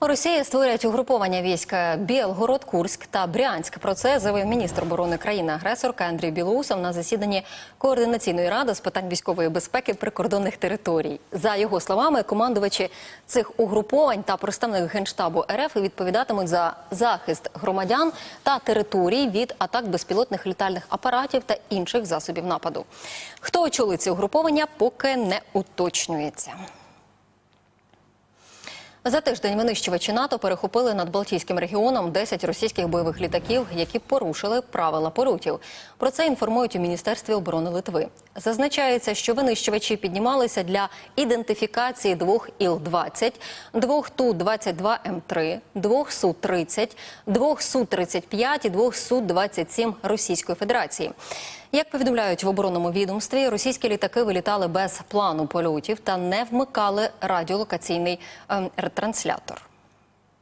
Росія створюють угруповання військ Білгород, Курськ та Брянськ. Про це заявив міністр оборони країни-агресорка Андрій Білоусов на засіданні координаційної ради з питань військової безпеки прикордонних територій. За його словами, командувачі цих угруповань та представник генштабу РФ відповідатимуть за захист громадян та територій від атак безпілотних літальних апаратів та інших засобів нападу. Хто очолить ці угруповання, поки не уточнюється. За тиждень винищувачі НАТО перехопили над Балтійським регіоном 10 російських бойових літаків, які порушили правила польотів. Про це інформують у міністерстві оборони Литви. Зазначається, що винищувачі піднімалися для ідентифікації двох Іл-20, двох Ту-22М3, двох Су-30, двох Су-35 і двох Су-27 Російської Федерації. Як повідомляють в оборонному відомстві, російські літаки вилітали без плану польотів та не вмикали радіолокаційний ем, ретранслятор.